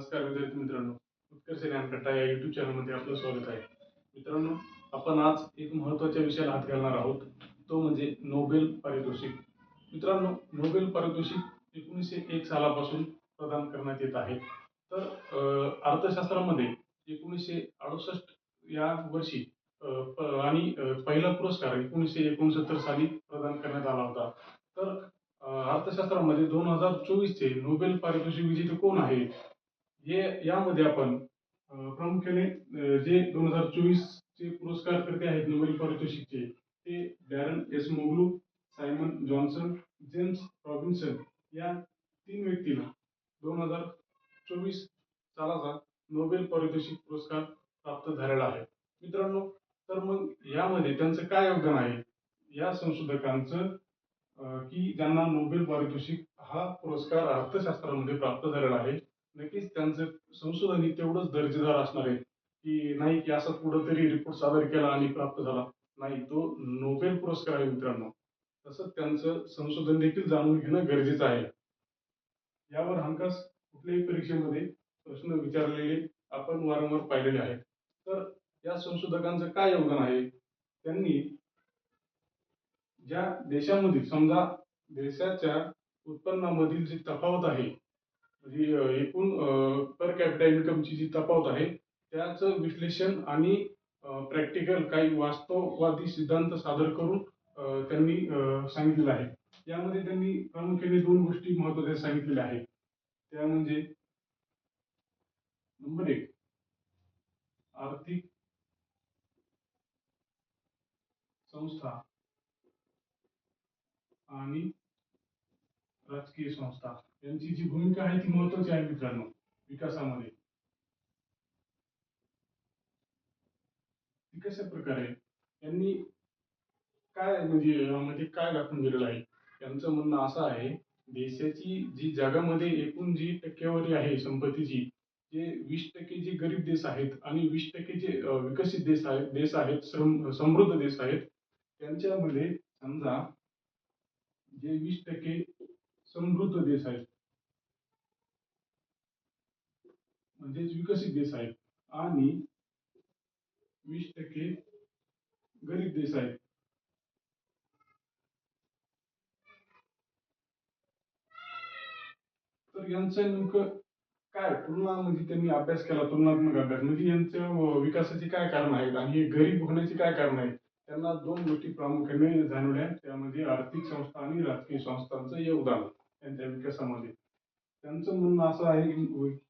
नमस्कार विद्यार्थी मित्रांनो. उत्कर्ष ज्ञानकट्टा या युट्यूब चॅनलमध्ये आपलं स्वागत आहे. मित्रांनो आपण आज एक महत्त्वाच्या विषयाला हात घालणार आहोत. तो म्हणजे नोबेल पारितोषिक. मित्रांनो नोबेल पारितोषिक एकोणीसशे एक सालापासून प्रदान करण्यात येत आहे. तर अर्थशास्त्रामध्ये एकोणीसशे अडुसष्ट या वर्षी आणि पहिला पुरस्कार एकोणीसशे एकोणसत्तर साली प्रदान करण्यात आला होता. तर अर्थशास्त्रामध्ये दोन हजार चोवीसचे नोबेल पारितोषिक विजेते कोण आहेत? हे यामध्ये आपण प्रामुख्याने जे दोन हजार चोवीसचे पुरस्कारकर्ते आहेत नोबेल पारितोषिकचे ते Daron Acemoglu Simon Johnson James Robinson या तीन व्यक्तीला दोन हजार चोवीस सालाचा नोबेल पारितोषिक पुरस्कार प्राप्त झालेला आहे. मित्रांनो तर मग यामध्ये त्यांचं काय योगदान आहे? या संशोधकांचं की ज्यांना नोबेल पारितोषिक हा पुरस्कार अर्थशास्त्रामध्ये प्राप्त झालेला आहे नक्कीच त्यांचं संशोधन हे तेवढंच दर्जेदार असणार आहे की नाही की असं कुठंतरी रिपोर्ट सादर केला आणि प्राप्त झाला. नाही तो नोबेल पुरस्कार आहे मित्रांनो. तसंच त्यांचं संशोधन देखील जाणून घेणं गरजेचं आहे. यावर हमखास कुठल्याही परीक्षेमध्ये प्रश्न विचारलेले आपण वारंवार पाहिलेले आहेत. तर या संशोधकांचं काय योगदान आहे? त्यांनी ज्या देशामधील समजा देशाच्या उत्पन्नामधील जी तफावत आहे म्हणजे एकूण पर कॅपिटा इन्कमची जी तफावत आहे त्याचं विश्लेषण आणि प्रॅक्टिकल काही वास्तववादी सिद्धांत सादर करून त्यांनी सांगितलेलं आहे. यामध्ये त्यांनी प्रामुख्याने दोन गोष्टी महत्त्वाच्या सांगितलेल्या आहेत. त्या म्हणजे नंबर एक आर्थिक संस्था आणि राजकीय संस्था. यांची जी भूमिका आहे ती महत्वाची आहे मित्रांनो विकासामध्ये. ती कशा प्रकारे यांनी काय म्हणजे यामध्ये काय दाखवून दिलेलं आहे? त्यांचं म्हणणं असं आहे देशाची जी जगामध्ये एकूण जी टक्केवारी आहे संपत्तीची जे वीस टक्के जे गरीब देश आहेत आणि वीस टक्के जे विकसित देश आहेत देश आहेत समृद्ध देश आहेत त्यांच्यामध्ये समजा जे वीस टक्के समृद्ध देश आहेत. म्हणजेच विकसित देश आहेत. आणि वीस टक्के गरीब देश आहेत. तर यांचं नेमकं काय? तुलना म्हणजे त्यांनी अभ्यास केला तुलनात्मक अभ्यास. म्हणजे यांचं विकासाचे काय कारण आहेत आणि हे गरीब होण्याचे काय कारण आहेत? त्यांना दोन गोष्टी प्रामुख्याने जाणवल्या. त्यामध्ये आर्थिक संस्था आणि राजकीय संस्थांचं योगदान. त्यांच्या विकासामध्ये त्यांचं म्हणणं असं आहे की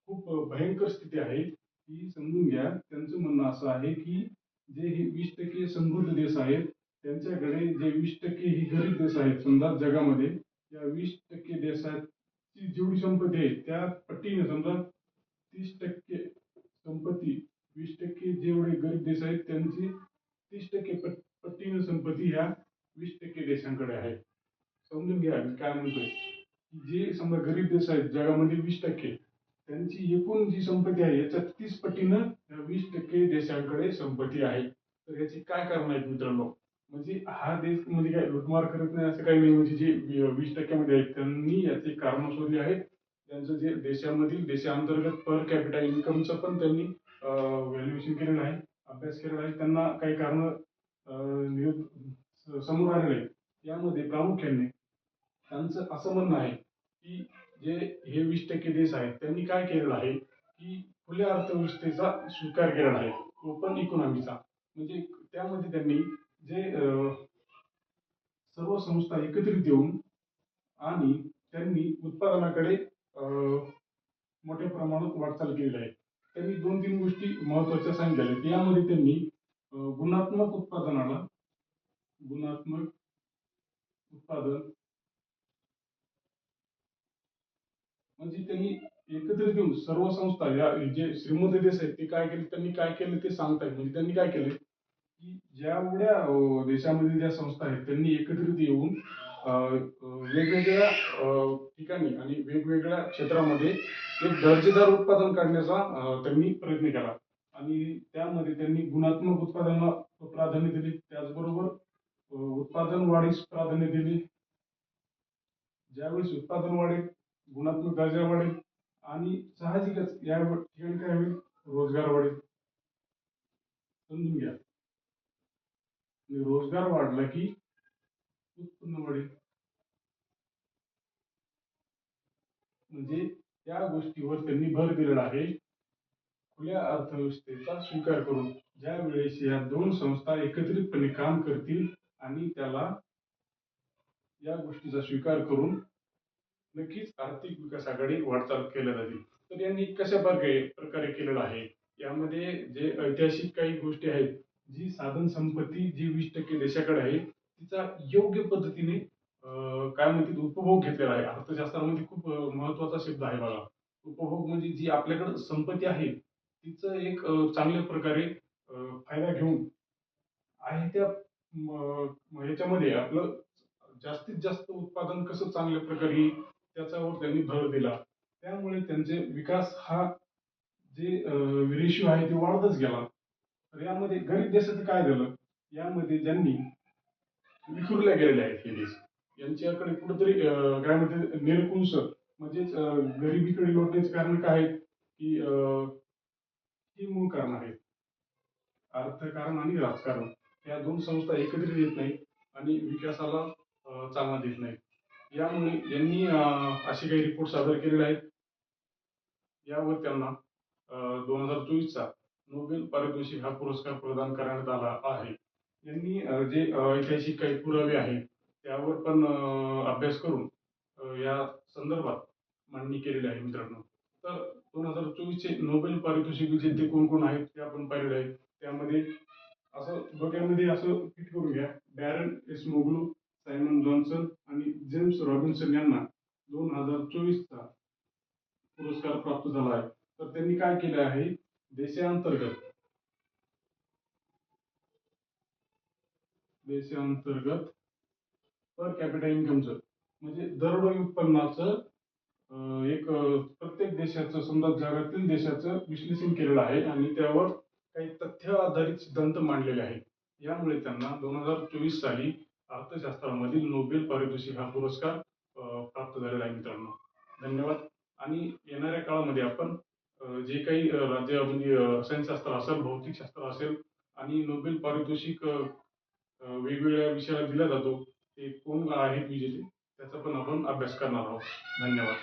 खूप भयंकर स्थिती आहे. की समजून घ्या. त्यांचं म्हणणं असं आहे की जे हे वीस टक्के समृद्ध देश आहेत त्यांच्याकडे जे वीस टक्के ही गरीब देश आहेत समजा जगामध्ये या वीस टक्के देशाची जेवढी संपत्ती आहे त्या पट्टीने समजा तीस टक्के संपत्ती वीस टक्के जेवढे गरीब देश आहेत त्यांची तीस टक्के पट- पट्टीने संपत्ती ह्या वीस टक्के देशांकडे आहे. समजून घ्या मी काय म्हणतोय. जे समजा गरीब देश आहेत जगामध्ये वीस टक्के त्यांची एकूण जी संपत्ती आहे याच्या तीस पटीनं या वीस टक्के देशांकडे संपत्ती आहे. तर याची काय कारण आहेत मित्रांनो? म्हणजे हा देश म्हणजे काय लुटमार करत नाही असं काही नाही. म्हणजे जे वीस टक्क्यामध्ये आहेत त्यांनी याची कारण शोधले आहेत. त्यांचं जे देशामधील देशांतर्गत पर कॅपिटा इन्कमचं पण त्यांनी व्हॅल्युएशन केलेलं आहे अभ्यास केलेला आहे. त्यांना काही कारण समोर आलेले आहेत यामध्ये प्रामुख्याने त्यांचं असं म्हणणं आहे की जे हे वीस टक्के देश आहेत त्यांनी काय केलेलं आहे की खुल्या अर्थव्यवस्थेचा स्वीकार केलेला आहे ओपन इकॉनॉमीचा म्हणजे त्यामध्ये त्यांनी जे सर्व संस्था एकत्रित येऊन आणि त्यांनी उत्पादनाकडे मोठ्या प्रमाणात वाटचाल केलेली आहे. त्यांनी दोन तीन गोष्टी महत्त्वाच्या सांगितल्या आहेत. यामध्ये त्यांनी गुणात्मक उत्पादनाला गुणात्मक उत्पादन म्हणजे त्यांनी एकत्रित येऊन सर्व संस्था या जे श्रीमंत देश आहेत ते काय केले त्यांनी काय केलं ते सांगतायत. म्हणजे त्यांनी काय केले की जेवढ्या देशामध्ये ज्या संस्था आहेत त्यांनी एकत्रित येऊन वेगवेगळ्या ठिकाणी आणि वेगवेगळ्या क्षेत्रामध्ये एक दर्जेदार उत्पादन काढण्याचा त्यांनी प्रयत्न केला. आणि त्यामध्ये त्यांनी गुणात्मक उत्पादनाला प्राधान्य दिले. त्याचबरोबर उत्पादन वाढीस प्राधान्य दिले. ज्यावेळेस उत्पादन वाढेल गुणात्मक दर्जा वाढेल आणि साहजिकच या ठिकाणी काय होईल? रोजगार वाढेल. समजून घ्या. रोजगार वाढला की उत्पन्न वाढेल. म्हणजे त्या गोष्टीवर त्यांनी भर दिलेला आहे. खुल्या अर्थव्यवस्थेचा स्वीकार करून ज्या वेळेस या दोन संस्था एकत्रितपणे काम करतील आणि त्याला या गोष्टीचा स्वीकार करून नक्कीच आर्थिक विकासाकडे वाटचाल केल्या जातील तर यांनी कशा प्रकारे प्रकारे केलेलं आहे? यामध्ये जे ऐतिहासिक काही गोष्टी आहेत जी साधन संपत्ती जी वीस टक्के देशाकडे आहे तिचा योग्य पद्धतीने अं, काय म्हणतात उपभोग घेतलेला आहे. अर्थशास्त्रामध्ये खूप अं, महत्त्वाचा शब्द आहे बघा. उपभोग म्हणजे जी आपल्याकडे संपत्ती आहे तिचं एक अं, चांगल्या प्रकारे अं, फायदा घेऊन आहे त्या म- म- ह्याच्यामध्ये आपलं जास्तीत जास्त उत्पादन कसं चांगल्या प्रकारे येईल त्याच्यावर त्यांनी भर दिला. त्यामुळे त्यांचे विकास हा जे रेशिओ आहे ते वाढतच गेला. तर यामध्ये गरीब देशाचं काय झालं? यामध्ये ज्यांनी विखुरल्या गेलेले आहेत हे देश. यांच्याकडे कुठेतरी काय म्हणते निरकुंस म्हणजेच गरिबीकडे लोटण्याचे कारण काय आहेत? की अं, ही मूळ कारण आहेत. अर्थकारण आणि राजकारण. या दोन संस्था एकत्रित येत नाहीत आणि विकासाला चालना देत नाहीत. यामुळे यांनी असे काही रिपोर्ट सादर केलेले आहेत. यावर त्यांना दोन हजार चोवीसचा नोबेल पारितोषिक हा पुरस्कार प्रदान करण्यात आला आहे. यांनी जे ऐतिहासिक काही पुरावे आहेत त्यावर पण अभ्यास करून या संदर्भात मांडणी केलेली आहे मित्रांनो. तर दोन हजार चोवीसचे नोबेल पारितोषिक विजेते कोण कोण आहेत ते आपण पाहिलेले आहेत. त्यामध्ये असं डोक्यामध्ये असं फिट करून घ्या डॅरन एस मोगलू सायमन जॉन्सन आणि जेम्स रॉबिन्सन यांना दोन हजार चोवीसचा पुरस्कार प्राप्त झाला आहे. तर त्यांनी काय केले आहे? देशांतर्गत. देशांतर्गत पर कॅपिटल इन्कमचं म्हणजे दरडोई उत्पन्नाचं एक प्रत्येक देशाचं समजा जगातील देशाचं विश्लेषण केलेलं आहे आणि त्यावर काही तथ्य आधारित सिद्धांत मांडलेले आहेत. यामुळे त्यांना दोन हजार चोवीस साली अर्थशास्त्रामधील नोबेल पारितोषिक हा पुरस्कार प्राप्त झालेला आहे मित्रांनो. धन्यवाद. आणि येणाऱ्या काळामध्ये आपण जे काही राज्य म्हणजे अं, रसायनशास्त्र असेल भौतिकशास्त्र असेल आणि नोबेल पारितोषिक वेगवेगळ्या विषयाला दिला जातो ते कोण आहेत विजेते? त्याचा पण आपण अभ्यास करणार आहोत. धन्यवाद.